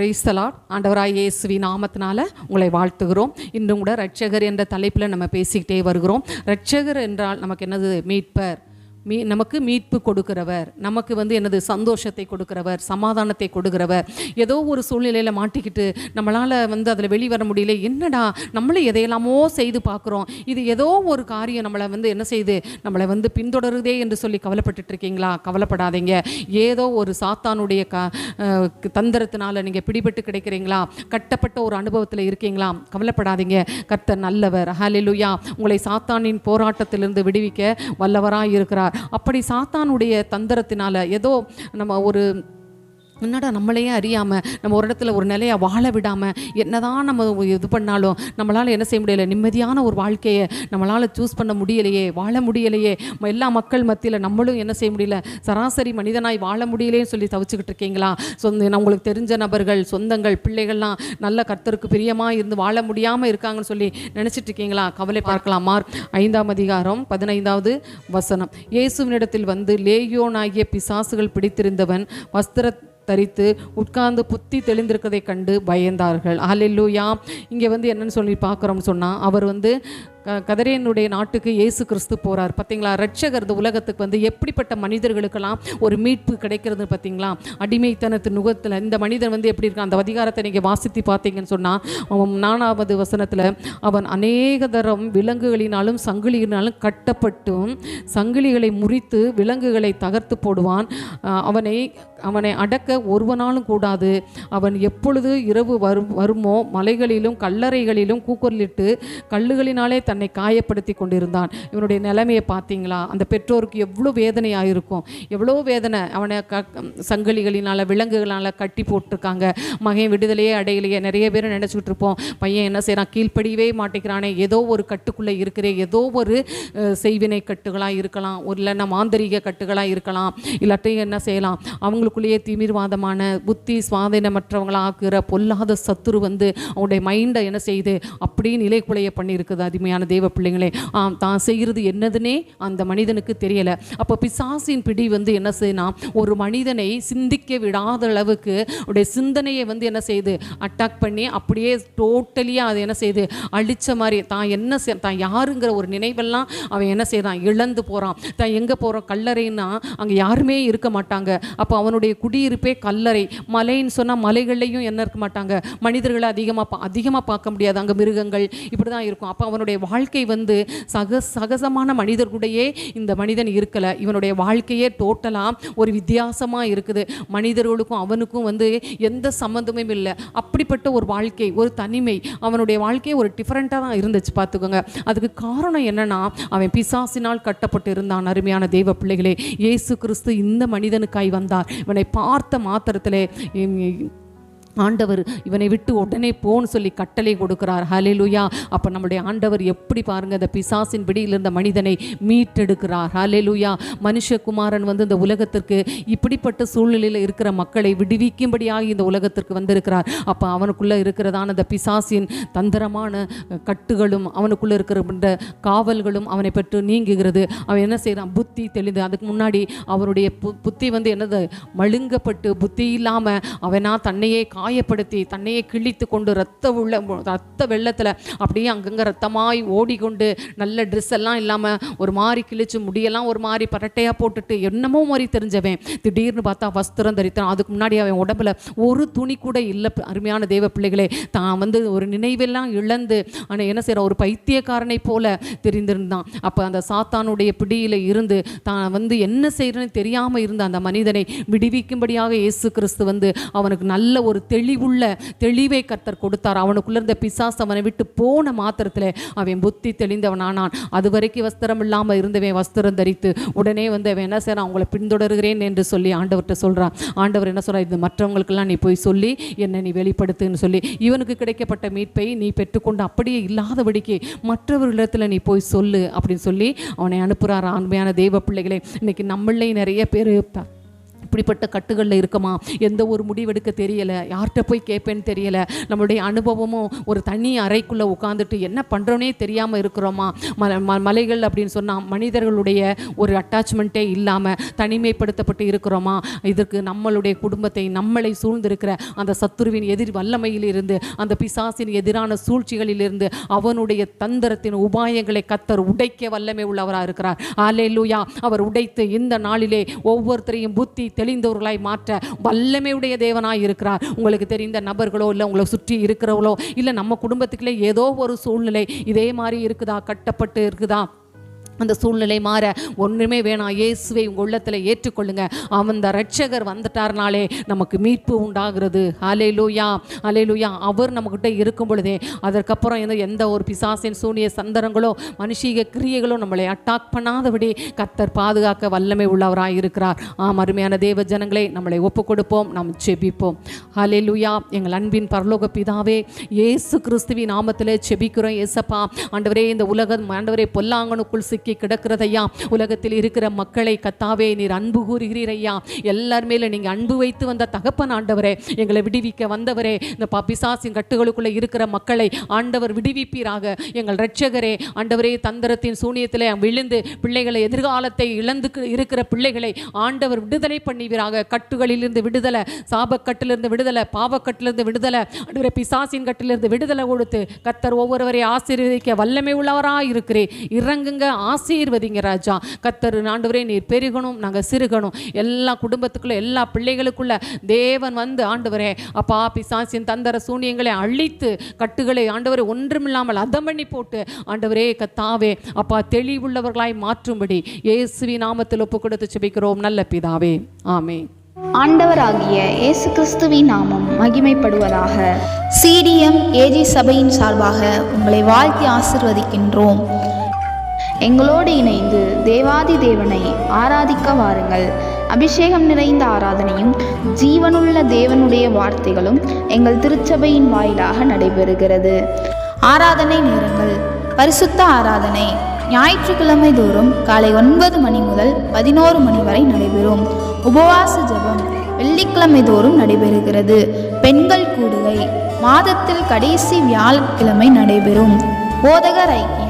பிரைஸ்தலா ஆண்டவராய் இயேசுவி நாமத்தினால உங்களை வாழ்த்துகிறோம். இன்றும் கூட ரட்சகர் என்ற தலைப்பில் நம்ம பேசிக்கிட்டே வருகிறோம். ரட்சகர் என்றால் நமக்கு என்னது? மீட்பர். மீ நமக்கு மீட்பு கொடுக்கிறவர் நமக்கு வந்து எனது சந்தோஷத்தை கொடுக்கிறவர் சமாதானத்தை கொடுக்கிறவர் ஏதோ ஒரு சூழ்நிலையில் மாட்டிக்கிட்டு நம்மளால் வந்து அதில் வெளிவர முடியல என்னடா நம்மளே எதையெல்லாமோ செய்து பார்க்குறோம். இது ஏதோ ஒரு காரியம் நம்மளை வந்து என்ன செய்யுது நம்மளை வந்து பின்தொடருதே என்று சொல்லி கவலைப்பட்டுட்டு இருக்கீங்களா? கவலைப்படாதீங்க. ஏதோ ஒரு சாத்தானுடைய க தந்திரத்தினால் நீங்கள் பிடிபட்டு கிடைக்கிறீங்களா? கட்டப்பட்ட ஒரு அனுபவத்தில் இருக்கீங்களா? கவலைப்படாதீங்க. கர்த்தர் நல்லவர். ஹalleluya உங்களை சாத்தானின் போராட்டத்திலிருந்து விடுவிக்க வல்லவராக இருக்கிறார். அப்படி சாத்தானுடைய தந்திரத்தினால ஏதோ நம்ம ஒரு என்னடா நம்மளையே அறியாமல் நம்ம ஒரு இடத்துல ஒரு நிலையை வாழ விடாமல் என்னதான் நம்ம இது பண்ணாலும் நம்மளால் என்ன செய்ய முடியல? நிம்மதியான ஒரு வாழ்க்கையை நம்மளால் சூஸ் பண்ண முடியலையே வாழ முடியலையே. எல்லா மக்கள் மத்தியில் நம்மளும் என்ன செய்ய முடியல? சராசரி மனிதனாய் வாழ முடியலையேன்னு சொல்லி தவிச்சுக்கிட்டு இருக்கீங்களா? சொந்த உங்களுக்கு தெரிஞ்ச நபர்கள் சொந்தங்கள் பிள்ளைகள்லாம் நல்ல கர்த்தருக்கு பிரியமாக இருந்து வாழ முடியாமல் இருக்காங்கன்னு சொல்லி நினச்சிட்டு இருக்கீங்களா? கவலை பார்க்கலாம்? மார்க் ஐந்தாம் அதிகாரம் பதினைந்தாவது வசனம். இயேசுவினிடத்தில் வந்து லேயோனாகிய பிசாசுகள் பிடித்திருந்தவன் வஸ்திர தரித்து உட்கார்ந்து புத்தி தெளிந்திருக்கிறதை கண்டு பயந்தார்கள். ஹalleluya இங்கே வந்து என்னன்னு சொல்லி பார்க்குறோம்னு சொன்னால் அவர் வந்து கதரேனுடைய நாட்டுக்கு இயேசு கிறிஸ்து போகிறார் பார்த்தீங்களா ரட்சகர் இந்த உலகத்துக்கு வந்து எப்படிப்பட்ட மனிதர்களுக்கெல்லாம் ஒரு மீட்பு கிடைக்கிறது பார்த்தீங்களா அடிமைத்தனத்து நுகத்தில் இந்த மனிதன் வந்து எப்படி இருக்கான்? அந்த அதிகாரத்தை நீங்கள் வாசித்து பார்த்தீங்கன்னு சொன்னால் நானாவது வசனத்தில் அவன் அநேக தரம் விலங்குகளினாலும் சங்கிலியினாலும் கட்டப்பட்டும் சங்கிலிகளை முறித்து விலங்குகளை தகர்த்து போடுவான். அவனை அவனை அடக்க ஒருவனாலும் கூடாது. அவன் எப்பொழுது இரவு வரும் வருமோ? மலைகளிலும் கல்லறைகளிலும் கூக்குரலிட்டு கல்லுகளினாலே தன்னை காயப்படுத்தி கொண்டிருந்தான். இவனுடைய நிலைமையை பார்த்தீங்களா? அந்த பெற்றோருக்கு எவ்வளோ வேதனையாக இருக்கும் எவ்வளோ வேதனை. அவனை க சங்கிலிகளினால் விலங்குகளால் கட்டி போட்டிருக்காங்க. மகன் விடுதலையே அடையிலையே. நிறைய பேர் நினச்சிக்கிட்டு இருப்போம். பையன் என்ன செய்கிறான் கீழ்ப்படியவே மாட்டேங்கிறானே. ஏதோ ஒரு கட்டுக்குள்ளே இருக்கிற. ஏதோ ஒரு செய்வினை கட்டுகளாக இருக்கலாம். ஒரு இல்லைன்னா மாந்தரீக கட்டுகளாக இருக்கலாம். இல்லாட்டையும் என்ன செய்யலாம்? அவங்களுக்குள்ளேயே திமிர்வாதமான புத்தி சுவாதீனமற்றவங்களாக ஆக்குகிற பொல்லாத சத்துரு வந்து அவனுடைய மைண்டை என்ன செய்யுது? அப்படியே நிலைக்குலைய பண்ணியிருக்குது. அருமையான தேவ பிள்ளைங்களே ஆம் தான் செய்கிறது என்னதுன்னே அந்த மனிதனுக்கு தெரியலை. அப்போ பிசாசின் பிடி வந்து என்ன செய்யணும் ஒரு மனிதனை சிந்திக்க விடாத அளவுக்கு அவருடைய சிந்தனையை வந்து என்ன செய்யுது? அட்டாக் பண்ணி அப்படியே டோட்டலியாக அது என்ன செய்யுது? அழிச்ச மாதிரி தான் என்ன தான் யாருங்கிற ஒரு நினைவெல்லாம் அவன் என்ன செய்கிறான் இழந்து போகிறான் தான் எங்கே போகிறோம் கல்லறைன்னா அங்கே யாருமே இருக்க மாட்டாங்க. அப்போ அவனுடைய குடியிருப்பே கல்லறை. மலைன்னு சொன்னால் மலைகள்லையும் என்ன இருக்க மாட்டாங்க? மனிதர்களை அதிகமாக பா அதிகமாக பார்க்க முடியாது. அங்கே மிருகங்கள் இப்படி தான் இருக்கும். அப்போ அவனுடைய வாழ்க்கை வந்து சக சகசமான மனிதர்களுடையே இந்த மனிதன் இருக்கலை. இவனுடைய வாழ்க்கையே டோட்டலாக ஒரு வித்தியாசமாக இருக்குது. மனிதர்களுக்கும் அவனுக்கும் வந்து எந்த சம்மந்தமும் இல்லை. அப்படிப்பட்ட ஒரு வாழ்க்கை ஒரு தனிமை அவனுடைய வாழ்க்கையை ஒரு டிஃப்ரெண்ட்டாக தான் இருந்துச்சு பார்த்துக்கோங்க. அதுக்கு காரணம் என்னென்னா அவன் பிசாசினால் கட்டப்பட்டு இருந்தான் அருமையான தெய்வ பிள்ளைகளே. இயேசு கிறிஸ்து இந்த மனிதனுக்காய் வந்தார். இவனை பார்த்த மாத்திரத்திலே ஆண்டவர் இவனை விட்டு உடனே போன்னு சொல்லி கட்டளை கொடுக்கிறார். ஹலெலுயா அப்போ நம்முடைய ஆண்டவர் எப்படி பாருங்க அந்த பிசாசின் பிடியில் இருந்த மனிதனை மீட்டெடுக்கிறார். ஹலெலுயா மனுஷகுமாரன் வந்து இந்த உலகத்திற்கு இப்படிப்பட்ட சூழ்நிலையில் இருக்கிற மக்களை விடுவிக்கும்படியாக இந்த உலகத்திற்கு வந்திருக்கிறார். அப்போ அவனுக்குள்ளே இருக்கிறதான அந்த பிசாசின் தந்திரமான கட்டுகளும் அவனுக்குள்ளே இருக்கிற இந்த காவல்களும் அவனை பெற்று நீங்குகிறது. அவன் என்ன செய்கிறான் புத்தி தெளிந்து அதுக்கு முன்னாடி அவனுடைய பு புத்தி வந்து என்னது? மழுங்கப்பட்டு புத்தி இல்லாமல் அவனா தன்னையே காயப்படுத்தி தன்னையே கிழித்து கொண்டு ரத்த உள்ள ரத்த வெள்ளத்தில் அப்படியே அங்கங்கே ரத்தமாய் ஓடிக்கொண்டு நல்ல ட்ரெஸ் எல்லாம் இல்லாமல் ஒரு மாதிரி கிழிச்சு முடியெல்லாம் ஒரு மாதிரி பரட்டையாக போட்டுட்டு என்னமோ மாதிரி தெரிஞ்சவன். திடீர்னு பார்த்தா வஸ்திரம் தரித்தான். அதுக்கு முன்னாடி அவன் உடம்புல ஒரு துணி கூட இல்லை. அருமையான தேவ பிள்ளைகளே தான் வந்து ஒரு நினைவெல்லாம் இழந்து ஆனால் என்ன செய்கிறான் ஒரு பைத்தியக்காரனை போல தெரிந்திருந்தான். அப்போ அந்த சாத்தானுடைய பிடியில் இருந்து தான் வந்து என்ன செய்கிறேன்னு தெரியாமல் இருந்த அந்த மனிதனை விடுவிக்கும்படியாக இயேசு கிறிஸ்து வந்து அவனுக்கு நல்ல ஒரு தெளிவுள்ள தெளிவை கத்தர் கொடுத்தார். அவனுக்குள்ள இருந்த பிசாஸ் அவனை விட்டு போன மாத்திரத்தில் அவன் புத்தி தெளிந்தவனானான். அது வரைக்கும் வஸ்திரம் இல்லாமல் இருந்தவன் வஸ்திரம் தரித்து உடனே வந்து அவன் என்ன செய்யறான்? அவங்கள பின்தொடர்கிறேன் என்று சொல்லி ஆண்டவர்கிட்ட சொல்கிறான் ஆண்டவர் என்ன சொல்கிறார் இது மற்றவங்களுக்கெல்லாம் நீ போய் சொல்லி என்னை நீ வெளிப்படுத்துன்னு சொல்லி இவனுக்கு கிடைக்கப்பட்ட மீட்பை நீ பெற்றுக்கொண்டு அப்படியே இல்லாதபடிக்கு மற்றவர்களிடத்தில் நீ போய் சொல்லு அப்படின்னு சொல்லி அவனை அனுப்புகிறார் ஆண்மையான தெய்வ பிள்ளைகளே இன்னைக்கு நம்மளே நிறைய பேர் இப்படிப்பட்ட கட்டுகளில் இருக்குமா? எந்த ஒரு முடிவெடுக்க தெரியலை. யார்கிட்ட போய் கேட்பேன்னு தெரியலை. நம்மளுடைய அனுபவமும் ஒரு தனி அறைக்குள்ளே உட்காந்துட்டு என்ன பண்ணுறோன்னே தெரியாமல் இருக்கிறோமா? ம ம மலைகள் அப்படின்னு சொன்னால் மனிதர்களுடைய ஒரு அட்டாச்மெண்ட்டே இல்லாமல் தனிமைப்படுத்தப்பட்டு இருக்கிறோமா? இதற்கு நம்மளுடைய குடும்பத்தை நம்மளை சூழ்ந்திருக்கிற அந்த சத்துருவின் எதிர் வல்லமையிலிருந்து அந்த பிசாசின் எதிரான சூழ்ச்சிகளிலிருந்து அவனுடைய தந்திரத்தின் உபாயங்களை கத்தர் உடைக்க வல்லமை உள்ளவராக இருக்கிறார். ஆலேலூயா அவர் உடைத்து இந்த நாளிலே ஒவ்வொருத்தரையும் புத்தி தெளிந்தவர்களாய் மாற்ற வல்லமையுடைய தேவனாய் இருக்கிறார். உங்களுக்கு தெரிந்த நபர்களோ இல்லை உங்களை சுற்றி இருக்கிறவங்களோ இல்லை நம்ம குடும்பத்துக்குள்ளே ஏதோ ஒரு சூழ்நிலை இதே மாதிரி இருக்குதா? கட்டப்பட்டு இருக்குதா? அந்த சூழ்நிலை மாற ஒன்றுமே வேணாம். இயேசுவை உங்கள் உள்ளத்தில் ஏற்றுக்கொள்ளுங்க. அந்த ரட்சகர் வந்துட்டார்னாலே நமக்கு மீட்பு உண்டாகிறது. அலையிலூயா அலையிலூயா அவர் நம்மக்கிட்ட இருக்கும் பொழுதே அதற்கப்புறம் எந்த எந்த ஒரு பிசாசின் சூனிய சந்தரங்களோ மனுஷீக கிரியைகளோ நம்மளை அட்டாக் பண்ணாதபடி கத்தர் பாதுகாக்க வல்லமை உள்ளவராக இருக்கிறார். ஆம் அருமையான தேவ ஜனங்களே நம்மளை ஒப்பு கொடுப்போம் நாம் செபிப்போம். அலையிலூயா எங்கள் அன்பின் பரலோக பிதாவே இயேசு கிறிஸ்துவின் நாமத்தில் செபிக்கிறோம் ஏசப்பா. ஆண்டவரே இந்த உலகம் ஆண்டவரே பொல்லாங்கனுக்குள் சிக்கி கிடக்கிறதையா? உலகத்தில் இருக்கிற மக்களை கத்தாவே நீர் அன்பு கூறுகிறீர் ஐயா எல்லார் மேல நீங்க அன்பு வைத்து வந்த தகப்பன் ஆண்டவரே எங்களை விடுவிக்க வந்தவரே இந்த பிசாசின் கட்டுகளுக்குள்ள இருக்கிற மக்களை ஆண்டவர் விடுவிப்பீராக. எங்கள் ரட்சகரே ஆண்டவரே தந்திரத்தின் சூனியத்திலே விழுந்து பிள்ளைகளை எதிர்காலத்தை இழந்து இருக்கிற பிள்ளைகளை ஆண்டவர் விடுதலை பண்ணுவீராக. கட்டுகளிலிருந்து விடுதலை சாபக்கட்டிலிருந்து விடுதலை பாவக்கட்டிலிருந்து விடுதலை ஆண்டவரே பிசாசின் கட்டிலிருந்து விடுதலை கொடுத்து கத்தர் ஒவ்வொருவரை ஆசீர்வதிக்க வல்லமை உள்ளவராக இருக்கிறே இறங்குங்க ஆசீர்வதிங்க ராஜா. கத்தர் ஆண்டவரே நீர் பெருகணும் நாங்கள் சிறுகணும். எல்லா குடும்பத்துக்குள்ள எல்லா பிள்ளைகளுக்குள்ள தேவன் வந்து ஆண்டவரே அப்பா பிசாசின் தந்தர சூனியங்களை அழித்து கட்டுகளை ஆண்டவரே ஒன்றுமில்லாமல் அதம் பண்ணி போட்டு ஆண்டவரே கத்தாவே அப்பா தெளிவுள்ளவர்களாய் மாற்றும்படி இயேசுவி நாமத்தில் ஒப்பு கொடுத்து செபிக்கிறோம் நல்ல பிதாவே. ஆமே ஆண்டவராகிய இயேசு கிறிஸ்துவின் நாமம் மகிமைப்படுவதாக. சிடிஎம் ஏஜி சபையின் சார்பாக உங்களை வாழ்த்தி ஆசிர்வதிக்கின்றோம். எங்களோடு இணைந்து தேவாதி தேவனை ஆராதிக்க வாருங்கள். அபிஷேகம் நிறைந்த ஆராதனையும் ஜீவனுள்ள தேவனுடைய வார்த்தைகளும் எங்கள் திருச்சபையின் வாயிலாக நடைபெறுகிறது. ஆராதனை நேரங்கள். பரிசுத்த ஆராதனை. ஞாயிற்றுக்கிழமை தோறும் காலை ஒன்பது மணி முதல் பதினோரு மணி வரை நடைபெறும். உபவாச ஜெபம் வெள்ளிக்கிழமை தோறும் நடைபெறுகிறது. பெண்கள் கூடுகை. மாதத்தில் கடைசி வியாழக்கிழமை நடைபெறும். போதகர் ஐக்கியம்.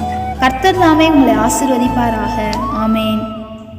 கர்த்தர் தாமே உங்களை ஆசிர்வதிப்பாராக. ஆமேன்.